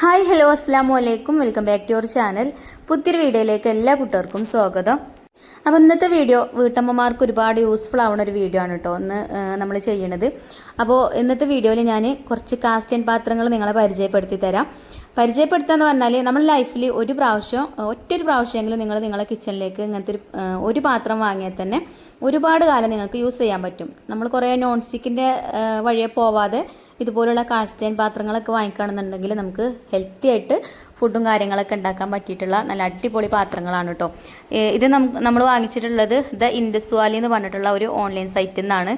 Hi hello അസ്സാം വലൈക്കും welcome back to your channel. പുതിയൊരു വീഡിയോയിലേക്ക് എല്ലാ കുട്ടികൾക്കും സ്വാഗതം. അപ്പോൾ ഇന്നത്തെ വീഡിയോ വീട്ടമ്മമാർക്ക് ഒരുപാട് യൂസ്ഫുൾ ആവുന്ന ഒരു വീഡിയോ ആണ് കേട്ടോ ഇന്ന് നമ്മൾ ചെയ്യണത്. അപ്പോൾ ഇന്നത്തെ വീഡിയോയിൽ ഞാൻ കുറച്ച് കാസ്റ്റൻ പാത്രങ്ങൾ നിങ്ങളെ പരിചയപ്പെടുത്തി തരാം. പരിചയപ്പെടുത്താന്ന് പറഞ്ഞാൽ നമ്മൾ ലൈഫിൽ ഒരു പ്രാവശ്യം ഒറ്റൊരു പ്രാവശ്യമെങ്കിലും നിങ്ങൾ നിങ്ങളുടെ കിച്ചണിലേക്ക് ഇങ്ങനത്തെ ഒരു ഒരു പാത്രം വാങ്ങിയാൽ തന്നെ ഒരുപാട് കാലം നിങ്ങൾക്ക് യൂസ് ചെയ്യാൻ പറ്റും. നമ്മൾ കുറേ നോൺ സ്റ്റിക്കിന്റെ വഴിയെ പോവാതെ ഇതുപോലുള്ള കാസ്റ്റൈൻ പാത്രങ്ങളൊക്കെ വാങ്ങിക്കുകയാണെന്നുണ്ടെങ്കിൽ നമുക്ക് ഹെൽത്തി ആയിട്ട് ഫുഡും കാര്യങ്ങളൊക്കെ ഉണ്ടാക്കാൻ പറ്റിയിട്ടുള്ള നല്ല അടിപൊളി പാത്രങ്ങളാണ് കേട്ടോ ഇത് നമ്മൾ വാങ്ങിച്ചിട്ടുള്ളത് ദ ഇൻഡസ്വാലി എന്ന് പറഞ്ഞിട്ടുള്ള ഒരു ഓൺലൈൻ സൈറ്റിൽ നിന്നാണ്.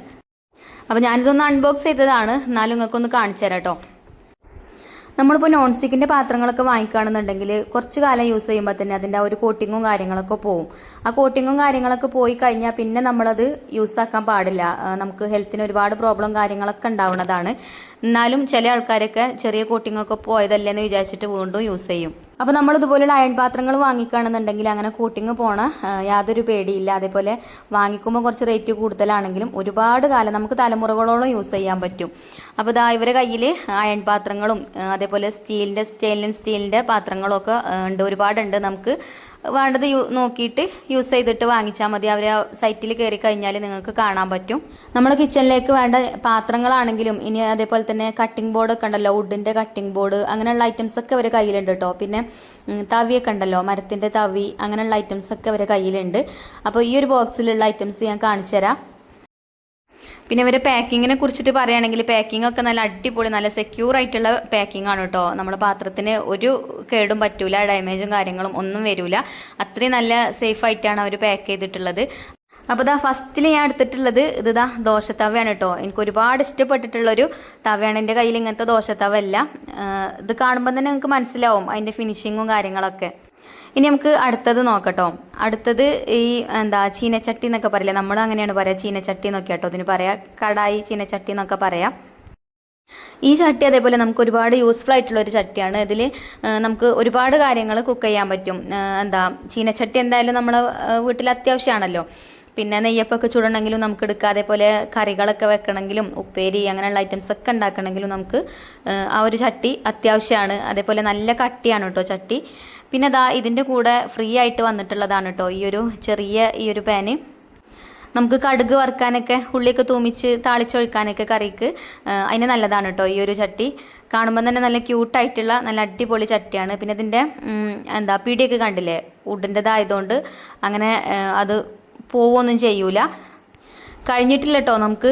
അപ്പോൾ ഞാനിതൊന്ന് അൺബോക്സ് ചെയ്തതാണ്. എന്നാലും നിങ്ങൾക്കൊന്ന് കാണിച്ചു തരാം കേട്ടോ നമ്മളിപ്പോൾ നോൺ സ്റ്റിക്കിന്റെ പാത്രങ്ങളൊക്കെ വാങ്ങിക്കുകയാണെന്നുണ്ടെങ്കിൽ കുറച്ച് കാലം യൂസ് ചെയ്യുമ്പോൾ തന്നെ അതിന്റെ ആ ഒരു കോട്ടിങ്ങും കാര്യങ്ങളൊക്കെ പോവും. ആ കോട്ടിങ്ങും കാര്യങ്ങളൊക്കെ പോയി കഴിഞ്ഞാൽ പിന്നെ നമ്മളത് യൂസ് ആക്കാൻ പാടില്ല. നമുക്ക് ഹെൽത്തിന് ഒരുപാട് പ്രോബ്ലം കാര്യങ്ങളൊക്കെ ഉണ്ടാവുന്നതാണ്. എന്നാലും ചില ആൾക്കാരൊക്കെ ചെറിയ കോട്ടിങ്ങൊക്കെ പോയതല്ലേ എന്ന് വിചാരിച്ചിട്ട് വീണ്ടും യൂസ് ചെയ്യും. അപ്പോൾ നമ്മൾ ഇതുപോലുള്ള അയൺ പാത്രങ്ങൾ വാങ്ങിക്കുകയാണെന്നുണ്ടെങ്കിൽ അങ്ങനെ കൂട്ടിങ് പോണ യാതൊരു പേടിയില്ല. അതേപോലെ വാങ്ങിക്കുമ്പോൾ കുറച്ച് റേറ്റ് കൂടുതലാണെങ്കിലും ഒരുപാട് കാലം നമുക്ക് തലമുറകളോളം യൂസ് ചെയ്യാൻ പറ്റും. അപ്പോൾ ഇതാ ഇവരെ കയ്യിൽ അയൺ പാത്രങ്ങളും അതേപോലെ സ്റ്റീലിന്റെ സ്റ്റെയിൻലെസ് സ്റ്റീലിന്റെ പാത്രങ്ങളും ഒക്കെ ആ, ഉണ്ട്. ഒരുപാടുണ്ട് നമുക്ക്. വേണ്ടത് നോക്കിയിട്ട് യൂസ് ചെയ്തിട്ട് വാങ്ങിച്ചാൽ മതി. അവർ ആ സൈറ്റിൽ കയറി കഴിഞ്ഞാൽ നിങ്ങൾക്ക് കാണാൻ പറ്റും. നമ്മൾ കിച്ചണിലേക്ക് വേണ്ട പാത്രങ്ങളാണെങ്കിലും ഇനി അതേപോലെ തന്നെ കട്ടിംഗ് ബോർഡ് ഒക്കെ ഉണ്ടല്ലോ വുഡിന്റെ കട്ടിംഗ് ബോർഡ് അങ്ങനെയുള്ള ഐറ്റംസ് ഒക്കെ അവരെ കയ്യിലുണ്ട് കേട്ടോ പിന്നെ തവിയൊക്കെ ഉണ്ടല്ലോ മരത്തിന്റെ തവി അങ്ങനെയുള്ള ഐറ്റംസ് ഒക്കെ അവരെ കയ്യിലുണ്ട്. അപ്പോൾ ഈ ഒരു ബോക്സിലുള്ള ഐറ്റംസ് ഞാൻ കാണിച്ചു തരാം പിന്നെ ഇവരെ പാക്കിങ്ങിനെ കുറിച്ചിട്ട് പറയുകയാണെങ്കിൽ പാക്കിംഗ് ഒക്കെ നല്ല അടിപൊളി നല്ല സെക്യൂർ ആയിട്ടുള്ള പാക്കിംഗ് ആണ് കേട്ടോ നമ്മുടെ പാത്രത്തിന് ഒരു കേടും പറ്റൂല ഡാമേജും കാര്യങ്ങളും ഒന്നും വരില്ല അത്രയും നല്ല സേഫ് ആയിട്ടാണ് അവർ പാക്ക് ചെയ്തിട്ടുള്ളത്. അപ്പോൾ ഇതാ ഫസ്റ്റിൽ ഞാൻ എടുത്തിട്ടുള്ളത് ഇത് ഇതാ ദോശത്തവയാണ് കേട്ടോ എനിക്ക് ഒരുപാട് ഇഷ്ടപ്പെട്ടിട്ടുള്ളൊരു തവയാണ്. എന്റെ കയ്യിൽ ഇങ്ങനത്തെ ദോശത്തവ അല്ല ഇത് കാണുമ്പോൾ തന്നെ നിങ്ങൾക്ക് മനസ്സിലാവും അതിന്റെ ഫിനിഷിങ്ങും കാര്യങ്ങളൊക്കെ. ഇനി നമുക്ക് അടുത്തത് നോക്കട്ടോ. അടുത്തത് ഈ എന്താ ചീനച്ചട്ടി എന്നൊക്കെ പറയില്ല? നമ്മൾ അങ്ങനെയാണ് പറയാം ചീനച്ചട്ടി എന്നൊക്കെ കേട്ടോ. ഇതിന് പറയാം കടായി ചീനച്ചട്ടി എന്നൊക്കെ പറയാം. ഈ ചട്ടി അതേപോലെ നമുക്ക് ഒരുപാട് യൂസ്ഫുൾ ആയിട്ടുള്ള ഒരു ചട്ടിയാണ്. ഇതിൽ നമുക്ക് ഒരുപാട് കാര്യങ്ങൾ കുക്ക് ചെയ്യാൻ പറ്റും. എന്താ ചീനച്ചട്ടി എന്തായാലും നമ്മളെ വീട്ടിൽ അത്യാവശ്യമാണല്ലോ പിന്നെ നെയ്യപ്പൊക്കെ ചുടണമെങ്കിലും നമുക്ക് എടുക്കാം. അതേപോലെ കറികളൊക്കെ വെക്കണമെങ്കിലും ഉപ്പേരി അങ്ങനെയുള്ള ഐറ്റംസ് ഒക്കെ ഉണ്ടാക്കണമെങ്കിലും നമുക്ക് ആ ഒരു ചട്ടി അത്യാവശ്യമാണ് അതേപോലെ നല്ല കട്ടിയാണ് കേട്ടോ ചട്ടി. പിന്നെ അതാ ഇതിന്റെ കൂടെ ഫ്രീ ആയിട്ട് വന്നിട്ടുള്ളതാണ് കേട്ടോ ഈ ഒരു ചെറിയ ഈ ഒരു പാന് നമുക്ക് കടുക് വറുക്കാനൊക്കെ ഉള്ളിയൊക്കെ തൂമിച്ച് താളിച്ചൊഴിക്കാനൊക്കെ കറിക്ക് അതിന് നല്ലതാണ് കേട്ടോ ഈ ഒരു ചട്ടി. കാണുമ്പോൾ തന്നെ നല്ല ക്യൂട്ടായിട്ടുള്ള നല്ല അടിപൊളി ചട്ടിയാണ്. പിന്നെ ഇതിന്റെ എന്താ പിടിയൊക്കെ കണ്ടില്ലേ? ഉഡിന്റെതായതുകൊണ്ട് അങ്ങനെ അത് പോവൊന്നും ചെയ്യൂല. കഴിഞ്ഞിട്ടില്ല കേട്ടോ നമുക്ക്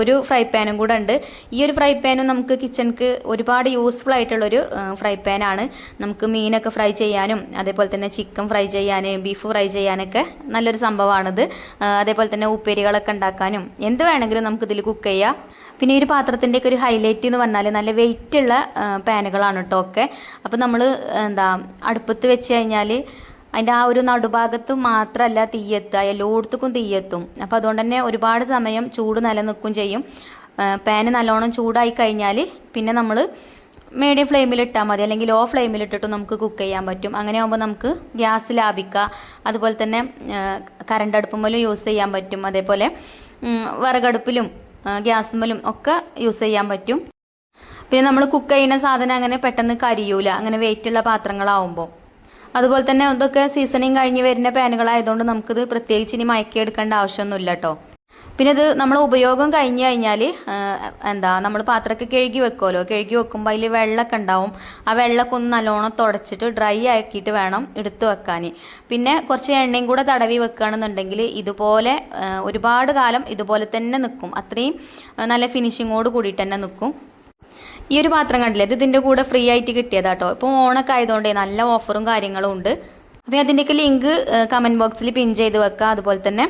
ഒരു ഫ്രൈ പാനും കൂടെ ഉണ്ട്. ഈ ഒരു ഫ്രൈ പാനും നമുക്ക് കിച്ചണിക്ക് ഒരുപാട് യൂസ്ഫുൾ ആയിട്ടുള്ളൊരു ഫ്രൈ പാനാണ്. നമുക്ക് മീനൊക്കെ ഫ്രൈ ചെയ്യാനും അതേപോലെ തന്നെ ചിക്കൻ ഫ്രൈ ചെയ്യാൻ ബീഫ് ഫ്രൈ ചെയ്യാനൊക്കെ നല്ലൊരു സംഭവമാണിത് അതേപോലെ തന്നെ ഉപ്പേരികളൊക്കെ ഉണ്ടാക്കാനും. എന്ത് വേണമെങ്കിലും നമുക്ക് ഇതിൽ കുക്ക് ചെയ്യാം. പിന്നെ ഈ ഒരു പാത്രത്തിന്റെയൊക്കെ ഒരു ഹൈലൈറ്റ് എന്ന് പറഞ്ഞാൽ നല്ല വെയിറ്റ് ഉള്ള പാനുകളാണ് കേട്ടോ ഒക്കെ. അപ്പോൾ നമ്മൾ എന്താ അടുപ്പത്ത് വെച്ച് കഴിഞ്ഞാൽ അതിന്റെ ആ ഒരു നടുഭാഗത്ത് മാത്രമല്ല തീയെത്തുക എല്ലായിടത്തേക്കും തീയെത്തും. അപ്പോൾ അതുകൊണ്ട് തന്നെ ഒരുപാട് സമയം ചൂട് നിലനിൽക്കും ചെയ്യും. പാന് നല്ലോണം ചൂടായി കഴിഞ്ഞാൽ പിന്നെ നമ്മൾ മീഡിയം ഫ്ലെയിമിൽ ഇട്ടാൽ മതി. അല്ലെങ്കിൽ ലോ ഫ്ലെയിമിൽ ഇട്ടിട്ട് നമുക്ക് കുക്ക് ചെയ്യാൻ പറ്റും. അങ്ങനെ ആകുമ്പോൾ നമുക്ക് ഗ്യാസ് ലാഭിക്കുക അതുപോലെ തന്നെ കറണ്ട് അടുപ്പുമ്പോലും യൂസ് ചെയ്യാൻ പറ്റും. അതേപോലെ വിറകടുപ്പിലും ഗ്യാസുമ്മലും ഒക്കെ യൂസ് ചെയ്യാൻ പറ്റും. പിന്നെ നമ്മൾ കുക്ക് ചെയ്യുന്ന സാധനം അങ്ങനെ പെട്ടെന്ന് കരിയൂല. അങ്ങനെ വെയിറ്റുള്ള പാത്രങ്ങളാവുമ്പോൾ അതുപോലെ തന്നെ ഇതൊക്കെ സീസണിങ് കഴിഞ്ഞ് വരുന്ന പാനുകളായതുകൊണ്ട് നമുക്കിത് പ്രത്യേകിച്ച് ഇനി മയക്കിയെടുക്കേണ്ട ആവശ്യമൊന്നുമില്ല കേട്ടോ പിന്നെ ഇത് നമ്മൾ ഉപയോഗം കഴിഞ്ഞ് കഴിഞ്ഞാൽ എന്താ നമ്മൾ പാത്രമൊക്കെ കഴുകി വെക്കുമല്ലോ കഴുകി വെക്കുമ്പോൾ അതിൽ വെള്ളമൊക്കെ ഉണ്ടാവും. ആ വെള്ളമൊക്കെ ഒന്ന് നല്ലോണം തുടച്ചിട്ട് ഡ്രൈ ആക്കിയിട്ട് വേണം എടുത്തു വെക്കാൻ പിന്നെ കുറച്ച് എണ്ണയും കൂടെ തടവി വെക്കുകയാണെന്നുണ്ടെങ്കിൽ ഇതുപോലെ ഒരുപാട് കാലം ഇതുപോലെ തന്നെ നിൽക്കും അത്രയും നല്ല ഫിനിഷിങ്ങോട് കൂടിയിട്ട് തന്നെ നിൽക്കും ഈ ഒരു പാത്രം കണ്ടില്ലേ? ഇത് ഇതിന്റെ കൂടെ ഫ്രീ ആയിട്ട് കിട്ടിയതാട്ടോ. ഇപ്പോൾ ഓണൊക്കെ ആയതുകൊണ്ടേ നല്ല ഓഫറും കാര്യങ്ങളും ഉണ്ട്. അപ്പോൾ അതിന്റെയൊക്കെ ലിങ്ക് കമന്റ് ബോക്സിൽ പിൻ ചെയ്ത് വെക്കുക അതുപോലെ തന്നെ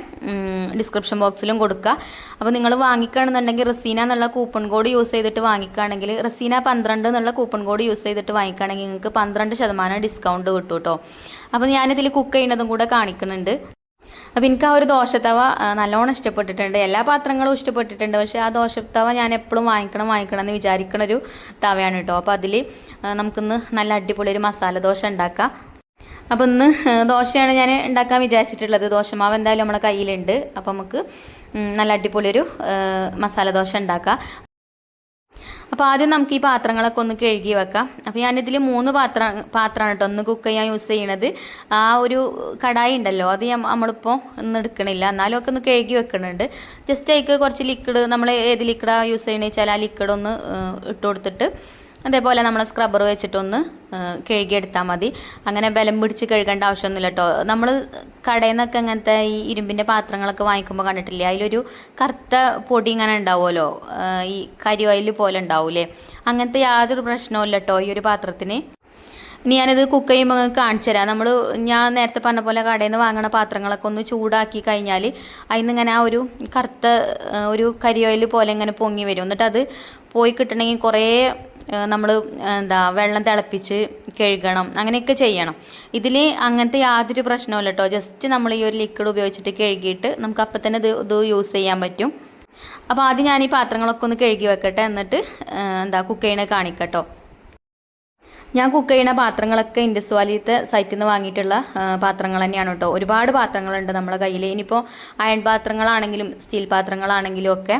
ഡിസ്ക്രിപ്ഷൻ ബോക്സിലും കൊടുക്കുക അപ്പോൾ നിങ്ങൾ വാങ്ങിക്കുകയാണെന്നുണ്ടെങ്കിൽ റസീന എന്നുള്ള കൂപ്പൺ കോഡ് യൂസ് ചെയ്തിട്ട് വാങ്ങിക്കുകയാണെങ്കിൽ റസീന പന്ത്രണ്ട് എന്നുള്ള കൂപ്പൺ കോഡ് യൂസ് ചെയ്തിട്ട് വാങ്ങിക്കുകയാണെങ്കിൽ നിങ്ങൾക്ക് പന്ത്രണ്ട് ശതമാനം ഡിസ്കൗണ്ട് കിട്ടും കേട്ടോ അപ്പോൾ ഞാനിതിൽ കുക്ക് ചെയ്യുന്നതും കൂടെ കാണിക്കുന്നുണ്ട്. അപ്പം എനിക്ക് ആ ഒരു ദോശത്തവ നല്ലോണം ഇഷ്ടപ്പെട്ടിട്ടുണ്ട്. എല്ലാ പാത്രങ്ങളും ഇഷ്ടപ്പെട്ടിട്ടുണ്ട്. പക്ഷേ ആ ദോശത്തവ ഞാൻ എപ്പോഴും വാങ്ങിക്കണം വാങ്ങിക്കണം എന്ന് വിചാരിക്കണ ഒരു തവയാണ് കേട്ടോ. അപ്പോൾ അതിൽ നമുക്കിന്ന് നല്ല അടിപൊളി ഒരു മസാല ദോശ ഉണ്ടാക്കാം. അപ്പോൾ ഇന്ന് ദോശയാണ് ഞാൻ ഉണ്ടാക്കാൻ വിചാരിച്ചിട്ടുള്ളത്. ദോശമാവ് എന്തായാലും നമ്മളെ കയ്യിലുണ്ട്. അപ്പോൾ നമുക്ക് നല്ല അടിപൊളി ഒരു മസാല ദോശ ഉണ്ടാക്കാം. അപ്പോൾ ആദ്യം നമുക്ക് ഈ പാത്രങ്ങളൊക്കെ ഒന്ന് കഴുകി വെക്കാം. അപ്പോൾ ഞാനിതിൽ മൂന്ന് പാത്ര പാത്രമാണ് കേട്ടോ ഒന്ന് കുക്ക് ചെയ്യാൻ യൂസ് ചെയ്യണത്. ആ ഒരു കടായി ഉണ്ടല്ലോ അത് നമ്മളിപ്പോ നമ്മളിപ്പോൾ ഒന്ന് എടുക്കണില്ല. എന്നാലും ഒക്കെ ഒന്ന് കഴുകി വെക്കണുണ്ട്. ജസ്റ്റ് അതിക്ക് കുറച്ച് ലിക്വിഡ് നമ്മൾ ഏത് ലിക്വിഡാണ് യൂസ് ചെയ്യണമെന്ന് വെച്ചാൽ ആ ലിക്വിഡ് ഒന്ന് ഇട്ട് കൊടുത്തിട്ട് അതേപോലെ നമ്മൾ സ്ക്രബ്ബർ വെച്ചിട്ടൊന്ന് കഴുകിയെടുത്താൽ മതി. അങ്ങനെ ബലം പിടിച്ച് കഴുകേണ്ട ആവശ്യമൊന്നുമില്ല കേട്ടോ നമ്മൾ കടയിൽ നിന്നൊക്കെ അങ്ങനത്തെ ഈ ഇരുമ്പിന്റെ പാത്രങ്ങളൊക്കെ വാങ്ങിക്കുമ്പോൾ കണ്ടിട്ടില്ലേ? അതിലൊരു കറുത്ത പൊടി ഇങ്ങനെ ഉണ്ടാവുമല്ലോ? ഈ കരിവയൽ പോലെ ഉണ്ടാവൂലേ? അങ്ങനത്തെ യാതൊരു പ്രശ്നവും ഇല്ല കേട്ടോ ഈ ഒരു പാത്രത്തിന്. ഇനി ഞാനിത് കുക്ക് ചെയ്യുമ്പോൾ കാണിച്ചു തരാം. നമ്മൾ ഞാൻ നേരത്തെ പറഞ്ഞ പോലെ കടയിൽ നിന്ന് വാങ്ങണ പാത്രങ്ങളൊക്കെ ഒന്ന് ചൂടാക്കി കഴിഞ്ഞാൽ അതിൽ നിന്ന് ഇങ്ങനെ ആ ഒരു കറുത്ത ഒരു കരിയോയിൽ പോലെ ഇങ്ങനെ പൊങ്ങി വരും. എന്നിട്ട് അത് പോയി കിട്ടണമെങ്കിൽ കുറേ നമ്മൾ എന്താ വെള്ളം തിളപ്പിച്ച് കഴുകണം അങ്ങനെയൊക്കെ ചെയ്യണം. ഇതിൽ അങ്ങനത്തെ യാതൊരു പ്രശ്നവും കേട്ടോ ജസ്റ്റ് നമ്മൾ ഈ ഒരു ലിക്വിഡ് ഉപയോഗിച്ചിട്ട് കഴുകിയിട്ട് നമുക്ക് അപ്പം തന്നെ ഇത് ഇത് യൂസ് ചെയ്യാൻ പറ്റും. അപ്പോൾ ആദ്യം ഞാൻ ഈ പാത്രങ്ങളൊക്കെ ഒന്ന് കഴുകി വെക്കട്ടെ എന്നിട്ട് എന്താ കുക്ക് ചെയ്യണ കാണിക്കട്ടോ. ഞാൻ കുക്ക് ചെയ്യുന്ന പാത്രങ്ങളൊക്കെ ഇൻഡസ് വാലിയത്തെ സൈറ്റിൽ നിന്ന് വാങ്ങിയിട്ടുള്ള പാത്രങ്ങൾ തന്നെയാണ് കേട്ടോ ഒരുപാട് പാത്രങ്ങളുണ്ട് നമ്മുടെ കയ്യിൽ ഇനിയിപ്പോൾ അയൺ പാത്രങ്ങളാണെങ്കിലും സ്റ്റീൽ പാത്രങ്ങളാണെങ്കിലും ഒക്കെ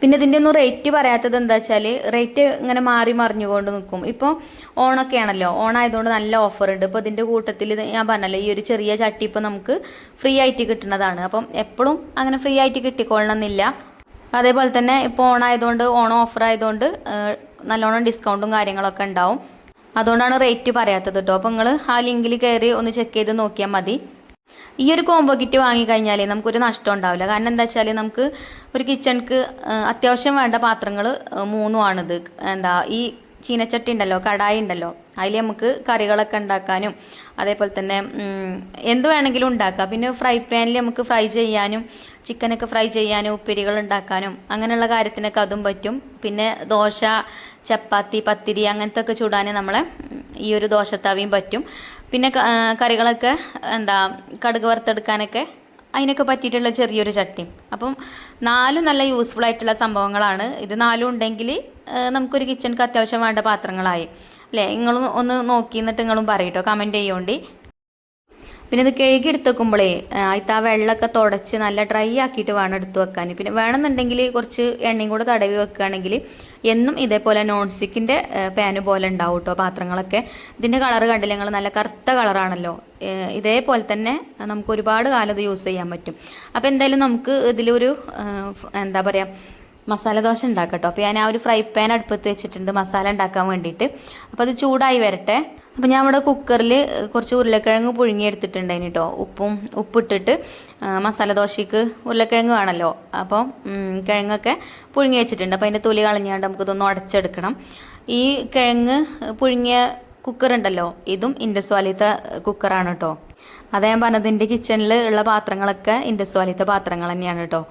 പിന്നെ ഇതിന്റെ ഒന്നും റേറ്റ് പറയാത്തത് എന്താ വെച്ചാൽ റേറ്റ് ഇങ്ങനെ മാറി മറിഞ്ഞുകൊണ്ട് നിൽക്കും ഇപ്പോൾ ഓണൊക്കെ ആണല്ലോ ഓണായതുകൊണ്ട് നല്ല ഓഫർ ഉണ്ട്. ഇപ്പോൾ ഇതിന്റെ കൂട്ടത്തിൽ ഞാൻ പറഞ്ഞല്ലോ ഈ ഒരു ചെറിയ ചട്ടി ഇപ്പോൾ നമുക്ക് ഫ്രീ ആയിട്ട് കിട്ടുന്നതാണ്. അപ്പം എപ്പോഴും അങ്ങനെ ഫ്രീ ആയിട്ട് കിട്ടിക്കൊള്ളണമെന്നില്ല. അതേപോലെ തന്നെ ഇപ്പോൾ ഓണായതുകൊണ്ട് ഓണം ഓഫർ ആയതുകൊണ്ട് നല്ലോണം ഡിസ്കൗണ്ടും കാര്യങ്ങളൊക്കെ ഉണ്ടാവും. അതുകൊണ്ടാണ് റേറ്റ് പറയാത്തത് കേട്ടോ അപ്പോൾ നിങ്ങൾ ആ ലിങ്കിൽ കയറി ഒന്ന് ചെക്ക് ചെയ്ത് നോക്കിയാൽ മതി. ഈ ഒരു കോംബോ കിറ്റ് വാങ്ങിക്കഴിഞ്ഞാൽ നമുക്കൊരു നഷ്ടം ഉണ്ടാവില്ല. കാരണം എന്താ വെച്ചാൽ നമുക്ക് ഒരു കിച്ചണിക്ക് അത്യാവശ്യം വേണ്ട പാത്രങ്ങൾ മൂന്നുമാണിത് എന്താ ഈ ചീനച്ചട്ടി ഉണ്ടല്ലോ കടായി ഉണ്ടല്ലോ അതിൽ നമുക്ക് കറികളൊക്കെ ഉണ്ടാക്കാനും അതേപോലെ തന്നെ എന്ത് വേണമെങ്കിലും ഉണ്ടാക്കാം. പിന്നെ ഫ്രൈ പാനിൽ നമുക്ക് ഫ്രൈ ചെയ്യാനും ചിക്കനൊക്കെ ഫ്രൈ ചെയ്യാനും ഉപ്പേരികൾ ഉണ്ടാക്കാനും അങ്ങനെയുള്ള കാര്യത്തിനൊക്കെ അതും പറ്റും. പിന്നെ ദോശ ചപ്പാത്തി പത്തിരി അങ്ങനത്തെ ഒക്കെ ചൂടാൻ നമ്മളെ ഈ ഒരു ദോശത്താവിയും പറ്റും. പിന്നെ കറികളൊക്കെ എന്താ കടുക് വറുത്തെടുക്കാനൊക്കെ അതിനൊക്കെ പറ്റിയിട്ടുള്ള ചെറിയൊരു ചട്ടി. അപ്പം നാലും നല്ല യൂസ്ഫുൾ ആയിട്ടുള്ള സംഭവങ്ങളാണ്. ഇത് നാലും ഉണ്ടെങ്കിൽ നമുക്കൊരു കിച്ചണിക്ക് അത്യാവശ്യം വേണ്ട പാത്രങ്ങളായി. അല്ലേ? നിങ്ങളും ഒന്ന് നോക്കി എന്നിട്ട് നിങ്ങളും പറയട്ടോ കമന്റ് ചെയ്യോണ്ടി. പിന്നെ ഇത് കഴുകി എടുത്ത് വെക്കുമ്പോഴേ അതിൽ ആ വെള്ളമൊക്കെ തുടച്ച് നല്ല ഡ്രൈ ആക്കിയിട്ട് വേണം എടുത്ത് വെക്കാൻ. പിന്നെ വേണമെന്നുണ്ടെങ്കിൽ കുറച്ച് എണ്ണയും കൂടെ തടവി വെക്കുകയാണെങ്കിൽ എന്നും ഇതേപോലെ നോൺ സ്റ്റിക്കിന്റെ പാന് പോലെ ഉണ്ടാവും കേട്ടോ പാത്രങ്ങളൊക്കെ. ഇതിന്റെ കളർ കണ്ടില്ല? നിങ്ങൾ നല്ല കറുത്ത കളറാണല്ലോ. ഇതേപോലെ തന്നെ നമുക്ക് ഒരുപാട് കാലം ഇത് യൂസ് ചെയ്യാൻ പറ്റും. അപ്പോൾ എന്തായാലും നമുക്ക് ഇതിലൊരു എന്താ പറയുക മസാല ദോശ ഉണ്ടാക്കട്ടോ. അപ്പോൾ ഞാൻ ആ ഒരു ഫ്രൈ പാൻ അടുപ്പത്ത് വെച്ചിട്ടുണ്ട് മസാല ഉണ്ടാക്കാൻ വേണ്ടിയിട്ട്. അപ്പോൾ അത് ചൂടായി വരട്ടെ. അപ്പോൾ ഞാൻ ഇവിടെ കുക്കറിൽ കുറച്ച് ഉരുളക്കിഴങ്ങ് പുഴുങ്ങിയെടുത്തിട്ടുണ്ടായിന് കേട്ടോ ഉപ്പും ഉപ്പിട്ടിട്ട് മസാല ദോശയ്ക്ക് ഉരുളക്കിഴങ്ങ് വേണമല്ലോ അപ്പോൾ കിഴങ്ങൊക്കെ പുഴുങ്ങി വെച്ചിട്ടുണ്ട്. അപ്പോൾ അതിന്റെ തൊലി കളഞ്ഞാണ്ട് നമുക്കിതൊന്ന് ഉടച്ചെടുക്കണം ഈ കിഴങ്ങ് പുഴുങ്ങിയ കുക്കർ ഉണ്ടല്ലോ. ഇതും ഇൻഡസ് വാലിയത്തെ കുക്കറാണ് കേട്ടോ അതാ ഞാൻ പറഞ്ഞത്. എന്റെ കിച്ചണിൽ ഉള്ള പാത്രങ്ങളൊക്കെ ഇൻഡസ് വാലിയത്തെ പാത്രങ്ങൾ തന്നെയാണ് കേട്ടോ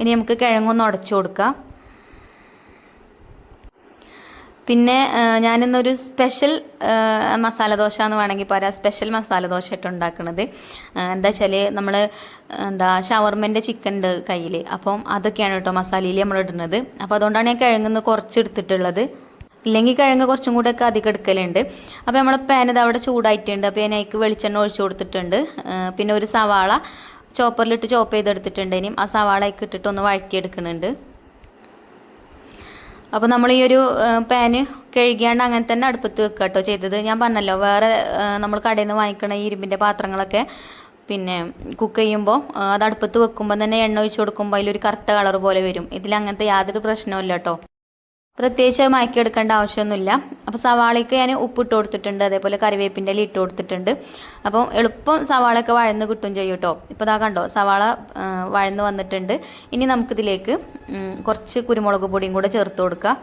ഇനി നമുക്ക് കിഴങ്ങൊന്ന് ഉടച്ചു കൊടുക്കാം. പിന്നെ ഞാനിന്നൊരു സ്പെഷ്യൽ മസാല ദോശ എന്ന് വേണമെങ്കിൽ പറയാം. സ്പെഷ്യൽ മസാല ദോശ ഇട്ട് ഉണ്ടാക്കുന്നത് എന്താ വെച്ചാൽ നമ്മൾ എന്താ ഷവർമന്റെ ചിക്കൻ ഉണ്ട് കയ്യിൽ അപ്പം അതൊക്കെയാണ് കേട്ടോ മസാലയിൽ നമ്മൾ ഇടുന്നത്. അപ്പോൾ അതുകൊണ്ടാണ് ഞാൻ കിഴങ്ങുന്ന് കുറച്ച് എടുത്തിട്ടുള്ളത്. ഇല്ലെങ്കിൽ കിഴങ്ങ് കുറച്ചും കൂടെ ഒക്കെ അധികം എടുക്കലുണ്ട്. അപ്പോൾ നമ്മളെ പാൻ അവിടെ ചൂടായിട്ടുണ്ട്. അപ്പോൾ ഞാൻ വെളിച്ചെണ്ണ ഒഴിച്ചു കൊടുത്തിട്ടുണ്ട്. പിന്നെ ഒരു സവാള ചോപ്പറിലിട്ട് ചോപ്പ് ചെയ്തെടുത്തിട്ടുണ്ട്. ഇനിയും ആ സവാളയൊക്കെ ഇട്ടിട്ട് ഒന്ന് വഴറ്റിയെടുക്കുന്നുണ്ട്. അപ്പോൾ നമ്മൾ ഈ ഒരു പാന് കഴുകിയാണ്ട് അങ്ങനെ തന്നെ അടുപ്പത്ത് വെക്കുക കേട്ടോ ചെയ്തത്. ഞാൻ പറഞ്ഞല്ലോ വേറെ നമ്മൾ കടയിൽ നിന്ന് വാങ്ങിക്കണ ഈ ഇരുമ്പിന്റെ പാത്രങ്ങളൊക്കെ പിന്നെ കുക്ക് ചെയ്യുമ്പോൾ അത് അടുപ്പത്ത് വെക്കുമ്പോൾ തന്നെ എണ്ണ ഒഴിച്ച് കൊടുക്കുമ്പോൾ അതിലൊരു കറുത്ത കളർ പോലെ വരും. ഇതിൽ അങ്ങനത്തെ യാതൊരു പ്രശ്നവും കേട്ടോ പ്രത്യേകിച്ച് മയക്കിയെടുക്കേണ്ട ആവശ്യമൊന്നുമില്ല. അപ്പോൾ സവാളയ്ക്ക് ഞാൻ ഉപ്പിട്ട് കൊടുത്തിട്ടുണ്ട്. അതേപോലെ കറിവേപ്പിന്റെ ഇല ഇട്ട് കൊടുത്തിട്ടുണ്ട്. അപ്പോൾ എളുപ്പം സവാളയൊക്കെ വഴന്ന് കിട്ടും ചെയ്യും കേട്ടോ. ഇപ്പോൾ ഇതാ കണ്ടോ സവാള വഴന്ന് വന്നിട്ടുണ്ട്. ഇനി നമുക്കിതിലേക്ക് കുറച്ച് കുരുമുളക് പൊടിയും കൂടെ ചേർത്ത് കൊടുക്കുക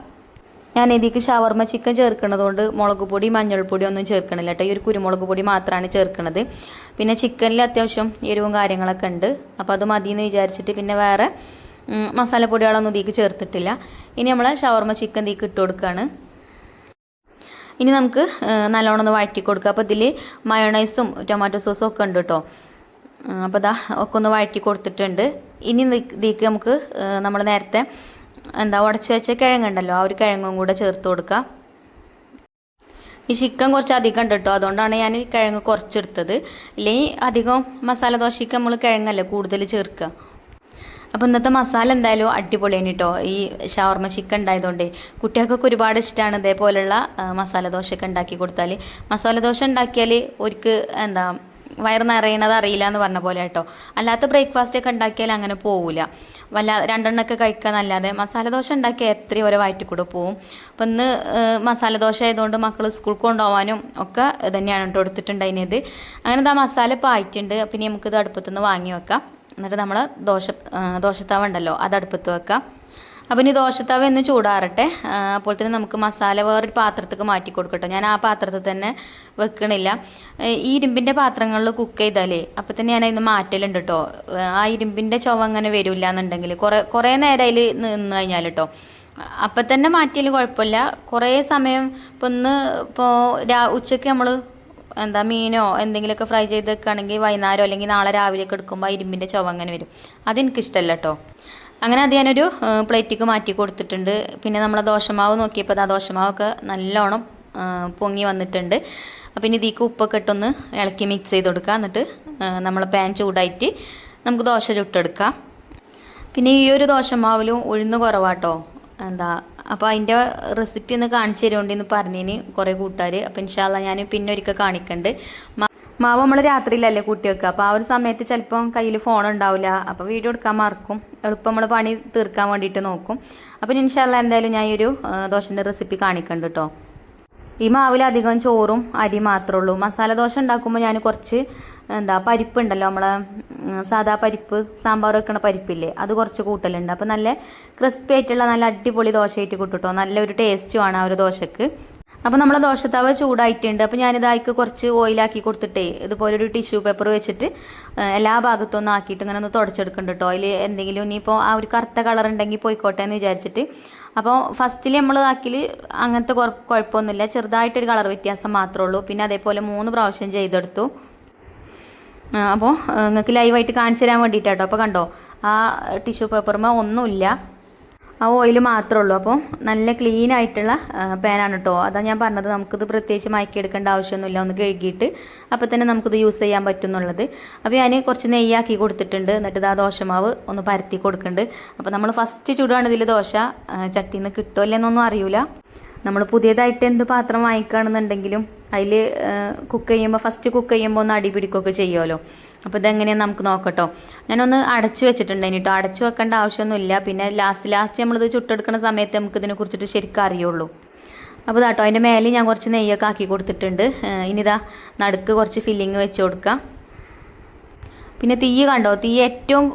ഞാൻ ഇതിലേക്ക് ഷവർമ ചിക്കൻ ചേർക്കുന്നതുകൊണ്ട് മുളക് പൊടി മഞ്ഞൾപ്പൊടി ഒന്നും ചേർക്കണില്ല കേട്ടോ. ഈ ഒരു കുരുമുളക് പൊടി മാത്രമാണ് ചേർക്കുന്നത് പിന്നെ ചിക്കനിൽ അത്യാവശ്യം എരിവും കാര്യങ്ങളൊക്കെ ഉണ്ട്. അപ്പോൾ അത് മതി എന്ന് വിചാരിച്ചിട്ട് പിന്നെ വേറെ മസാലപ്പൊടികളൊന്നും ഇതിലേക്ക് ചേർത്തിട്ടില്ല. ഇനി നമ്മൾ ഷവർമ ചിക്കൻ ഇതിലേക്ക് ഇട്ട് കൊടുക്കുകയാണ് ഇനി നമുക്ക് നല്ലോണം ഒന്ന് വഴറ്റി കൊടുക്കുക അപ്പോൾ ഇതിൽ മയോണൈസും ടൊമാറ്റോ സോസും ഒക്കെ ഉണ്ട് കേട്ടോ അപ്പോൾ ഇതാ ഒക്കെ ഒന്ന് വഴറ്റി കൊടുത്തിട്ടുണ്ട്. ഇനി ഇതിലേക്ക് നമുക്ക് നമ്മൾ നേരത്തെ എന്താ ഉടച്ച് വെച്ച കിഴങ്ങുണ്ടല്ലോ ആ ഒരു കിഴങ്ങും കൂടെ ചേർത്ത് കൊടുക്കുക ഈ ചിക്കൻ കുറച്ച് അധികം ഉണ്ട് കേട്ടോ അതുകൊണ്ടാണ് ഞാൻ കിഴങ്ങ് കുറച്ചെടുത്തത്. ഇല്ലെങ്കിൽ അധികം മസാല ദോശയ്ക്ക് നമ്മൾ കിഴങ്ങല്ലേ കൂടുതൽ ചേർക്കുക അപ്പോൾ ഇന്നത്തെ മസാല എന്തായാലും അടിപൊളിയാണ് കേട്ടോ ഈ ഷവർമ ചിക്കൻ ഉണ്ടായതുകൊണ്ട്. കുട്ടികൾക്കൊക്കെ ഒരുപാട് ഇഷ്ടമാണ് ഇതേപോലെയുള്ള മസാല ദോശയൊക്കെ ഉണ്ടാക്കി കൊടുത്താൽ മസാല ദോശ ഉണ്ടാക്കിയാൽ ഒരിക്കൽ എന്താ വയറ് നിറയണത് അറിയില്ല എന്ന് പറഞ്ഞ പോലെ കേട്ടോ. അല്ലാത്ത ബ്രേക്ക്ഫാസ്റ്റ് ഒക്കെ ഉണ്ടാക്കിയാൽ അങ്ങനെ പോവില്ല വല്ല രണ്ടെണ്ണമൊക്കെ കഴിക്കാന്നല്ലാതെ മസാല ദോശ ഉണ്ടാക്കിയാൽ എത്രയും ഓരോ വയറ്റിൽ കൂടെ പോവും. അപ്പം ഇന്ന് മസാല ദോശ ആയതുകൊണ്ട് മക്കൾ സ്കൂൾ കൊണ്ടുപോകാനും ഒക്കെ തന്നെയാണ് കേട്ടോ എടുത്തിട്ടുണ്ടായിരുന്നത്. അങ്ങനെ ആ മസാല ഇപ്പം ആയിട്ടുണ്ട്. പിന്നെ നമുക്കിത് അടുപ്പത്തുനിന്ന് വാങ്ങി വെക്കാം. എന്നിട്ട് നമ്മൾ ദോശ ദോശത്താവുണ്ടല്ലോ അത് അടുപ്പത്ത് വെക്കാം. അപ്പം ഇനി ദോശത്താവ് എന്ന് ചൂടാറട്ടെ. അപ്പോൾ തന്നെ നമുക്ക് മസാല വേറൊരു പാത്രത്തേക്ക് മാറ്റി കൊടുക്കട്ടെ. ഞാൻ ആ പാത്രത്തിൽ തന്നെ വെക്കണില്ല. ഈ ഇരുമ്പിന്റെ പാത്രങ്ങളിൽ കുക്ക് ചെയ്താലേ അപ്പം തന്നെ ഞാൻ അതിന് മാറ്റലുണ്ട് കേട്ടോ ആ ഇരുമ്പിന്റെ ചുവ അങ്ങനെ വരില്ല എന്നുണ്ടെങ്കിൽ കുറേ കുറേ നേരം അതിൽ നിന്ന് കഴിഞ്ഞാൽ കേട്ടോ അപ്പം തന്നെ മാറ്റിയാൽ കുഴപ്പമില്ല. കുറേ സമയം ഇപ്പം ഒന്ന് ഇപ്പോൾ രാ ഉച്ചയ്ക്ക് നമ്മൾ എന്താ മീനോ എന്തെങ്കിലുമൊക്കെ ഫ്രൈ ചെയ്ത് വെക്കുകയാണെങ്കിൽ വൈകുന്നേരം അല്ലെങ്കിൽ നാളെ രാവിലെയൊക്കെ എടുക്കുമ്പോൾ ഇരുമ്പിന്റെ ചുവ അങ്ങനെ വരും. അതെനിക്കിഷ്ടമല്ല കേട്ടോ അങ്ങനെ അത് ഞാനൊരു പ്ലേറ്റിക്ക് മാറ്റി കൊടുത്തിട്ടുണ്ട്. പിന്നെ നമ്മൾ ദോശമാവ് നോക്കിയപ്പോൾ ആ ദോശമാവൊക്കെ നല്ലോണം പൊങ്ങി വന്നിട്ടുണ്ട്. അപ്പം ഇനി ഇതിക്ക് ഉപ്പൊക്കെ ഇട്ടൊന്ന് ഇളക്കി മിക്സ് ചെയ്ത് കൊടുക്കുക എന്നിട്ട് നമ്മൾ പാൻ ചൂടായിട്ട് നമുക്ക് ദോശ ചുട്ടെടുക്കാം. പിന്നെ ഈ ഒരു ദോശമാവിലും ഉഴുന്ന് കുറവാട്ടോ. എന്താ അപ്പോൾ അതിന്റെ റെസിപ്പി ഒന്ന് കാണിച്ചു തരുമോണ്ടെന്ന് പറഞ്ഞതിന് കുറേ കൂട്ടുകാർ അപ്പോൾ ഇൻഷാല്ല ഞാൻ പിന്നെ ഒരിക്കൽ കാണിക്കണ്ട്. മാവ് നമ്മൾ രാത്രിയിലല്ലേ വെക്കുക. അപ്പോൾ ആ ഒരു സമയത്ത് ചിലപ്പം കയ്യിൽ ഫോൺ ഉണ്ടാവില്ല അപ്പോൾ വീഡിയോ എടുക്കാൻ മറക്കും. എളുപ്പം നമ്മൾ പണി തീർക്കാൻ വേണ്ടിയിട്ട് നോക്കും. അപ്പോൾ ഇൻഷാല്ല എന്തായാലും ഞാൻ ഈ ഒരു ദോശന്റെ റെസിപ്പി കാണിക്കണ്ട് കേട്ടോ ഈ മാവിൽ അധികം ചോറും അരി മാത്രമേ ഉള്ളൂ. മസാല ദോശ ഉണ്ടാക്കുമ്പോൾ ഞാൻ കുറച്ച് എന്താ പരിപ്പുണ്ടല്ലോ നമ്മളെ സാധാ പരിപ്പ് സാമ്പാർ വെക്കണ പരിപ്പില്ലേ അത് കുറച്ച് കൂട്ടലുണ്ട്. അപ്പോൾ നല്ല ക്രിസ്പി ആയിട്ടുള്ള നല്ല അടിപൊളി ദോശയായിട്ട് കിട്ടും നല്ലൊരു ടേസ്റ്റുമാണ് ആ ഒരു ദോശക്ക്. അപ്പോൾ നമ്മളെ ദോശത്താവ് ചൂടായിട്ടുണ്ട്. അപ്പോൾ ഞാനിത് അതിക്ക് കുറച്ച് ഓയിലാക്കി കൊടുത്തിട്ടേ ഇതുപോലെ ഒരു ടിഷ്യൂ പേപ്പർ വെച്ചിട്ട് എല്ലാ ഭാഗത്തും ഒന്ന് ആക്കിയിട്ട് ഇങ്ങനെ ഒന്ന് തുടച്ചെടുക്കുന്നുണ്ട് കേട്ടോ അതിൽ എന്തെങ്കിലും ഇനിയിപ്പോൾ ആ ഒരു കറുത്ത കളർ ഉണ്ടെങ്കിൽ പോയിക്കോട്ടെ എന്ന് വിചാരിച്ചിട്ട്. അപ്പോൾ ഫസ്റ്റിൽ നമ്മൾ ആക്കിൽ അങ്ങനത്തെ കുഴ- കുഴപ്പമൊന്നുമില്ല. ചെറുതായിട്ടൊരു കളർ വ്യത്യാസം മാത്രമേ ഉള്ളൂ. പിന്നെ അതേപോലെ മൂന്ന് പ്രാവശ്യം ചെയ്തെടുത്തു. അപ്പോൾ നിങ്ങൾക്ക് ലൈവായിട്ട് കാണിച്ചു തരാൻ വേണ്ടിയിട്ടാട്ടോ. അപ്പോൾ കണ്ടോ ആ ടിഷ്യൂ പേപ്പറുമേ ഒന്നുമില്ല. ആ ഓയിൽ മാത്രമേ ഉള്ളൂ അപ്പോൾ നല്ല ക്ലീൻ ആയിട്ടുള്ള പാനാണ് കേട്ടോ അതാ ഞാൻ പറഞ്ഞത്. നമുക്കിത് പ്രത്യേകിച്ച് മയക്കിയെടുക്കേണ്ട ആവശ്യമൊന്നുമില്ല. ഒന്ന് കഴുകിയിട്ട് അപ്പോൾ തന്നെ നമുക്കിത് യൂസ് ചെയ്യാൻ പറ്റും എന്നുള്ളത് അപ്പോൾ ഞാൻ കുറച്ച് നെയ്യാക്കി കൊടുത്തിട്ടുണ്ട്. എന്നിട്ട് ഇതാ ദോശമാവ് ഒന്ന് പരത്തി കൊടുക്കുന്നുണ്ട് അപ്പോൾ നമ്മൾ ഫസ്റ്റ് ചുടുകയാണ് ഇതിൽ ദോശ. ആ, ചട്ടിയിൽ നിന്ന് കിട്ടുമോ അല്ലെന്നൊന്നും അറിയില്ല നമ്മൾ പുതിയതായിട്ട് എന്ത് പാത്രം വാങ്ങിക്കുകയാണെന്നുണ്ടെങ്കിലും അതിൽ കുക്ക് ചെയ്യുമ്പോൾ ഫസ്റ്റ് കുക്ക് ചെയ്യുമ്പോൾ ഒന്ന് അടി പിടിക്കുകയൊക്കെ ചെയ്യുമല്ലോ അപ്പോൾ ഇതെങ്ങനെയാണെന്ന് നമുക്ക് നോക്കട്ടോ. ഞാനൊന്ന് അടച്ചു വെച്ചിട്ടുണ്ട്. കേട്ടോ അടച്ചു വെക്കേണ്ട ആവശ്യമൊന്നുമില്ല. പിന്നെ ലാസ്റ്റ് ലാസ്റ്റ് നമ്മളിത് ചുട്ടെടുക്കുന്ന സമയത്ത് നമുക്ക് ഇതിനെ കുറിച്ചിട്ട് ശരിക്കും അറിയുള്ളൂ. അപ്പോൾ ഇതാട്ടോ അതിന്റെ മേലെ ഞാൻ കുറച്ച് നെയ്യൊക്കെ ആക്കി കൊടുത്തിട്ടുണ്ട്. ഇനിതാ നടുക്ക് കുറച്ച് ഫില്ലിങ് വെച്ച് കൊടുക്കാം. പിന്നെ തീ കണ്ടോ? തീ ഏറ്റവും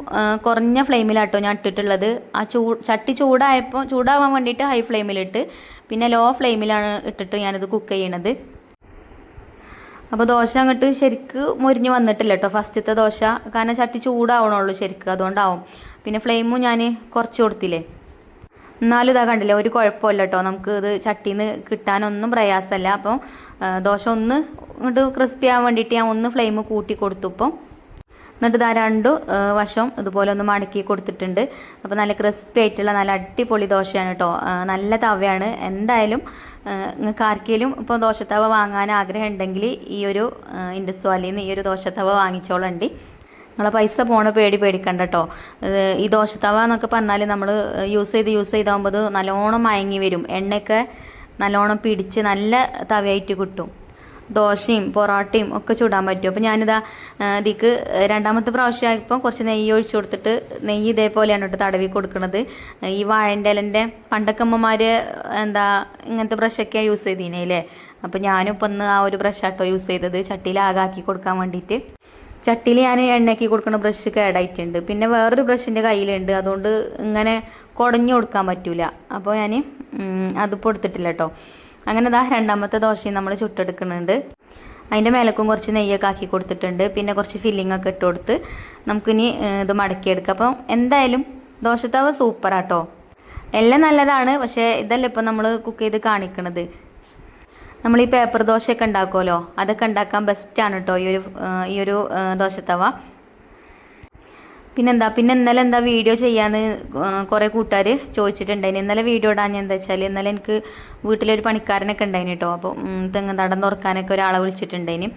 കുറഞ്ഞ ഫ്ലെയിമിലാട്ടോ ഞാൻ ഇട്ടിട്ടുള്ളത്. ആ ചൂ ചട്ടി ചൂടായപ്പോൾ ചൂടാവാൻ വേണ്ടിയിട്ട് ഹൈ ഫ്ലെയിമിലിട്ട് പിന്നെ ലോ ഫ്ലെയിമിലാണ് ഇട്ടിട്ട് ഞാനിത് കുക്ക് ചെയ്യണത്. അപ്പോൾ ദോശ അങ്ങോട്ട് ശരിക്ക് മുരിഞ്ഞ് വന്നിട്ടില്ല കേട്ടോ ഫസ്റ്റത്തെ ദോശ. കാരണം ചട്ടി ചൂടാവണുള്ളൂ ശരിക്ക്. അതുകൊണ്ടാവും. പിന്നെ ഫ്ലെയിമും ഞാൻ കുറച്ച് കൊടുത്തില്ലേ? എന്നാലും ഇതാ കണ്ടില്ല ഒരു കുഴപ്പമില്ല കേട്ടോ നമുക്ക് ഇത് ചട്ടിന്ന് നിന്ന് കിട്ടാനൊന്നും പ്രയാസമല്ല അപ്പം ദോശ ഒന്ന് ഇങ്ങോട്ട് ക്രിസ്പി ആവാൻ വേണ്ടിയിട്ട് ഞാൻ ഒന്ന് ഫ്ലെയിം കൂട്ടി കൊടുത്തു. ഇപ്പം എന്നിട്ട് ഇതാ രണ്ടു വശം ഇതുപോലെ ഒന്ന് മടക്കി കൊടുത്തിട്ടുണ്ട്. അപ്പോൾ നല്ല ക്രിസ്പി ആയിട്ടുള്ള നല്ല അടിപൊളി ദോശയാണ് കേട്ടോ നല്ല തവയാണ്. എന്തായാലും നിങ്ങൾക്ക് ആർക്കെങ്കിലും ഇപ്പോൾ ദോശത്തവ വാങ്ങാൻ ആഗ്രഹം ഉണ്ടെങ്കിൽ ഈ ഒരു ഇൻഡസ്വാലിയിൽ നിന്ന് ഈ ഒരു ദോശത്തവ വാങ്ങിച്ചോളണ്ടി. നിങ്ങളെ പൈസ പോണ പേടി പേടിക്കണ്ട കേട്ടോ ഈ ദോശത്തവ എന്നൊക്കെ പറഞ്ഞാൽ നമ്മൾ യൂസ് ചെയ്ത് യൂസ് ചെയ്താകുമ്പോൾ നല്ലോണം മയങ്ങി വരും. എണ്ണയൊക്കെ നല്ലോണം പിടിച്ച് നല്ല തവയായിട്ട് കിട്ടും. ദോശയും പൊറോട്ടയും ഒക്കെ ചൂടാൻ പറ്റും. അപ്പോൾ ഞാനിതാ ഇതിക്ക് രണ്ടാമത്തെ പ്രാവശ്യമായപ്പോൾ കുറച്ച് നെയ്യ് ഒഴിച്ചു കൊടുത്തിട്ട് നെയ്യ് ഇതേപോലെയാണ് കേട്ടോ തടവി കൊടുക്കുന്നത് ഈ വാഴന്റെ ഇലന്റെ പണ്ടൊക്കമ്മമാർ എന്താ ഇങ്ങനത്തെ ബ്രഷൊക്കെയാണ് യൂസ് ചെയ്തിനെ അല്ലേ? അപ്പോൾ ഇപ്പം ഇന്ന് ആ ഒരു ബ്രഷാട്ടോ യൂസ് ചെയ്തത്. ചട്ടിയിൽ ആകാക്കി കൊടുക്കാൻ വേണ്ടിയിട്ട് ചട്ടിയിൽ ഞാൻ എണ്ണയാക്കി കൊടുക്കുന്ന ബ്രഷ് കേടായിട്ടുണ്ട്. പിന്നെ വേറൊരു ബ്രഷിന്റെ കയ്യിലുണ്ട്. അതുകൊണ്ട് ഇങ്ങനെ കുടഞ്ഞു കൊടുക്കാൻ പറ്റൂല. അപ്പോൾ ഞാൻ അതിപ്പോൾ എടുത്തിട്ടില്ല കേട്ടോ അങ്ങനെ ദാ രണ്ടാമത്തെ ദോശയും നമ്മൾ ചുട്ടെടുക്കുന്നുണ്ട്. അതിന്റെ മേലക്കും കുറച്ച് നെയ്യൊക്കെ ആക്കി കൊടുത്തിട്ടുണ്ട്. പിന്നെ കുറച്ച് ഫില്ലിംഗ് ഒക്കെ ഇട്ട് കൊടുത്ത് നമുക്കിനി ഇത് മടക്കിയെടുക്കാം. അപ്പം എന്തായാലും ദോശത്താവ് സൂപ്പറാട്ടോ. എല്ലാം നല്ലതാണ്. പക്ഷേ ഇതല്ല ഇപ്പം നമ്മൾ കുക്ക് ചെയ്ത് കാണിക്കണത്. നമ്മൾ ഈ പേപ്പർ ദോശയൊക്കെ ഉണ്ടാക്കുമല്ലോ അതൊക്കെ ഉണ്ടാക്കാൻ ബെസ്റ്റാണ് കേട്ടോ ഈ ഒരു ഈ ഒരു ദോശത്തവ. പിന്നെന്താ? പിന്നെ ഇന്നലെ എന്താ വീഡിയോ ചെയ്യാന്ന് കുറേ കൂട്ടുകാർ ചോദിച്ചിട്ടുണ്ടായിന്. ഇന്നലെ വീഡിയോ ഇടാൻ ഞാൻ എന്താ വെച്ചാൽ ഇന്നലെ എനിക്ക് വീട്ടിലൊരു പണിക്കാരനൊക്കെ ഉണ്ടായിന് കേട്ടോ അപ്പോൾ തെങ്ങ് തടം തുറക്കാനൊക്കെ ഒരാളെ വിളിച്ചിട്ടുണ്ടായിന്.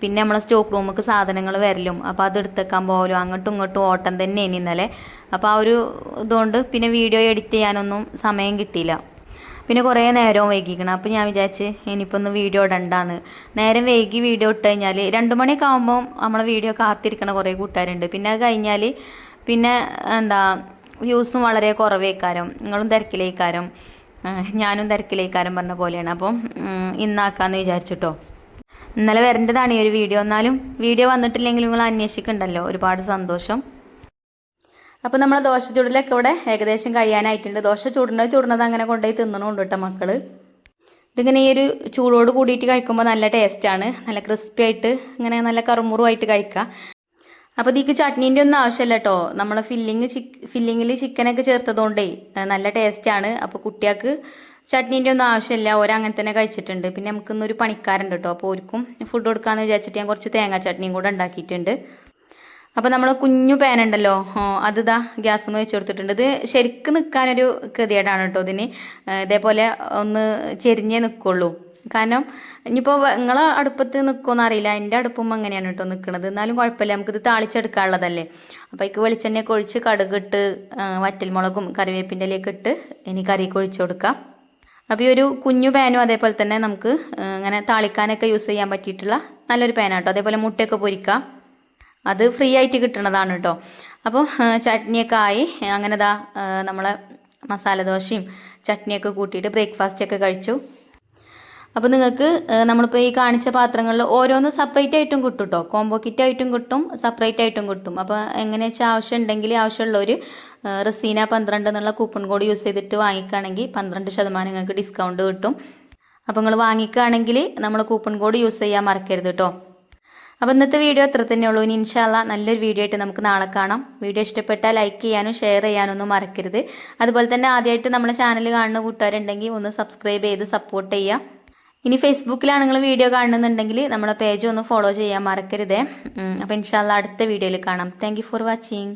പിന്നെ നമ്മളെ സ്റ്റോക്ക് റൂമിലേക്ക് സാധനങ്ങൾ വരലും. അപ്പോൾ അത് എടുത്തേക്കാൻ പോകലും അങ്ങോട്ടും ഇങ്ങോട്ടും ഓട്ടം തന്നെയാണ് ഇന്നലെ. അപ്പോൾ ആ ഒരു ഇതുകൊണ്ട് പിന്നെ വീഡിയോ എഡിറ്റ് ചെയ്യാനൊന്നും സമയം കിട്ടിയില്ല. പിന്നെ കുറേ നേരവും വൈകിക്കണം. അപ്പോൾ ഞാൻ വിചാരിച്ച് ഇനിയിപ്പോൾ ഒന്ന് വീഡിയോ ഇടണ്ടാന്ന്. നേരം വൈകി വീഡിയോ ഇട്ട് കഴിഞ്ഞാൽ രണ്ട് മണിയൊക്കെ ആകുമ്പോൾ നമ്മളെ വീഡിയോ കാത്തിരിക്കണ കുറേ കൂട്ടുകാരുണ്ട്. പിന്നെ അത് കഴിഞ്ഞാൽ പിന്നെ എന്താ വ്യൂസും വളരെ കുറവേക്കാരം. നിങ്ങളും തിരക്കിലേക്കാരം. ഞാനും തിരക്കിലേക്കാരം പറഞ്ഞ പോലെയാണ്. അപ്പം ഇന്നാക്കാന്ന് വിചാരിച്ചിട്ടോ. ഇന്നലെ വരേണ്ടതാണ് ഈ ഒരു വീഡിയോ. എന്നാലും വീഡിയോ വന്നിട്ടില്ലെങ്കിൽ നിങ്ങൾ അന്വേഷിക്കണ്ടല്ലോ. ഒരുപാട് സന്തോഷം. അപ്പോൾ നമ്മൾ ദോശ ചൂടിലൊക്കെ ഇവിടെ ഏകദേശം കഴിയാനായിട്ടുണ്ട്. ദോശ ചുടുന്നത് ചൂടുന്നത് അങ്ങനെ കൊണ്ടുപോയി തിന്നണമുണ്ട് കേട്ടോ മക്കൾ. ഇതിങ്ങനെ ഈ ഒരു ചൂടോട് കൂടിയിട്ട് കഴിക്കുമ്പോൾ നല്ല ടേസ്റ്റാണ് നല്ല ക്രിസ്പി ആയിട്ട് ഇങ്ങനെ നല്ല കറുമുറുമായിട്ട് കഴിക്കുക അപ്പോൾ ഇതിക്ക് ചട്നീന്റെ ഒന്നും ആവശ്യമില്ല കേട്ടോ. നമ്മൾ ഫില്ലിങ് ചിക്ക് ഫില്ലിങ്ങിൽ ചിക്കനൊക്കെ ചേർത്തതുകൊണ്ടേ നല്ല ടേസ്റ്റാണ് അപ്പോൾ കുട്ടികൾക്ക് ചട്നീന്റെ ഒന്നും ആവശ്യമില്ല. ഓരങ്ങനെ തന്നെ കഴിച്ചിട്ടുണ്ട്. പിന്നെ നമുക്കിന്നൊരു പണിക്കാരുണ്ട് കേട്ടോ. അപ്പോൾ ഓർക്കും ഫുഡ് കൊടുക്കാമെന്ന് വിചാരിച്ചിട്ട് ഞാൻ കുറച്ച് തേങ്ങാ ചട്നിയും കൂടെ ഉണ്ടാക്കിയിട്ടുണ്ട്. അപ്പോൾ നമ്മൾ കുഞ്ഞു പാൻ ഉണ്ടല്ലോ. അത് ഇതാ ഗ്യാസ് വെച്ച് കൊടുത്തിട്ടുണ്ട് ഇത് ശരിക്കും നിൽക്കാനൊരു കൃതിയേടാണ് കേട്ടോ ഇതിന്. ഇതേപോലെ ഒന്ന് ചെരിഞ്ഞേ നിൽക്കുള്ളൂ കാരണം ഇനിയിപ്പോൾ നിങ്ങളെ അടുപ്പത്ത് നിൽക്കുമെന്ന് അറിയില്ല. എന്റെ അടുപ്പും അങ്ങനെയാണ് കേട്ടോ നിൽക്കുന്നത് എന്നാലും കുഴപ്പമില്ല. നമുക്കിത് താളിച്ചെടുക്കാനുള്ളതല്ലേ. അപ്പോൾ എനിക്ക് വെളിച്ചെണ്ണയൊക്കെ ഒഴിച്ച് കടുകിട്ട് വറ്റൽമുളകും കറിവേപ്പിന്റെ ഇലയൊക്കെ ഇട്ട് ഇനി കറി ഒഴിച്ചു കൊടുക്കാം. അപ്പോൾ ഈ ഒരു കുഞ്ഞു പാനും അതേപോലെ തന്നെ നമുക്ക് ഇങ്ങനെ താളിക്കാനൊക്കെ യൂസ് ചെയ്യാൻ പറ്റിയിട്ടുള്ള നല്ലൊരു പാനാട്ടോ അതേപോലെ മുട്ടയൊക്കെ പൊരിക്കാം. അത് ഫ്രീ ആയിട്ട് കിട്ടണതാണ് കേട്ടോ അപ്പോൾ ചട്നിയൊക്കെ ആയി അങ്ങനെ ദാ നമ്മളെ മസാല ദോശയും ചട്നിയൊക്കെ കൂട്ടിയിട്ട് ബ്രേക്ക്ഫാസ്റ്റ് ഒക്കെ കഴിച്ചു. അപ്പോൾ നിങ്ങൾക്ക് നമ്മളിപ്പോൾ ഈ കാണിച്ച പാത്രങ്ങളിൽ ഓരോന്ന് സെപ്പറേറ്റ് ആയിട്ടും കിട്ടും കേട്ടോ കോംബോ കിറ്റ് ആയിട്ടും കിട്ടും സെപ്പറേറ്റ് ആയിട്ടും കിട്ടും. അപ്പോൾ എങ്ങനെ വെച്ചാൽ ആവശ്യം ഉണ്ടെങ്കിൽ ആവശ്യമുള്ള ഒരു റസീന പന്ത്രണ്ട് എന്നുള്ള കൂപ്പൺ കോഡ് യൂസ് ചെയ്തിട്ട് വാങ്ങിക്കുകയാണെങ്കിൽ പന്ത്രണ്ട് ശതമാനം നിങ്ങൾക്ക് ഡിസ്കൗണ്ട് കിട്ടും. അപ്പോൾ നിങ്ങൾ വാങ്ങിക്കുകയാണെങ്കിൽ നമ്മൾ കൂപ്പൺ കോഡ് യൂസ് ചെയ്യാൻ മറക്കരുത് കേട്ടോ അപ്പോൾ ഇന്നത്തെ വീഡിയോ അത്ര തന്നെ ഉള്ളൂ. ഇനി ഇൻഷാല്ല നല്ലൊരു വീഡിയോ ആയിട്ട് നമുക്ക് നാളെ കാണാം. വീഡിയോ ഇഷ്ടപ്പെട്ടാൽ ലൈക്ക് ചെയ്യാനും ഷെയർ ചെയ്യാനും ഒന്നും മറക്കരുത്. അതുപോലെ തന്നെ ആദ്യമായിട്ട് നമ്മളെ ചാനൽ കാണുന്ന കൂട്ടുകാരുണ്ടെങ്കിൽ ഒന്ന് സബ്സ്ക്രൈബ് ചെയ്ത് സപ്പോർട്ട് ചെയ്യാം. ഇനി ഫേസ്ബുക്കിലാണ് നിങ്ങൾ വീഡിയോ കാണുന്നുണ്ടെങ്കിൽ നമ്മുടെ പേജ് ഒന്ന് ഫോളോ ചെയ്യാൻ മറക്കരുതേ. അപ്പോൾ ഇൻഷാല്ല അടുത്ത വീഡിയോയിൽ കാണാം. Thank for watching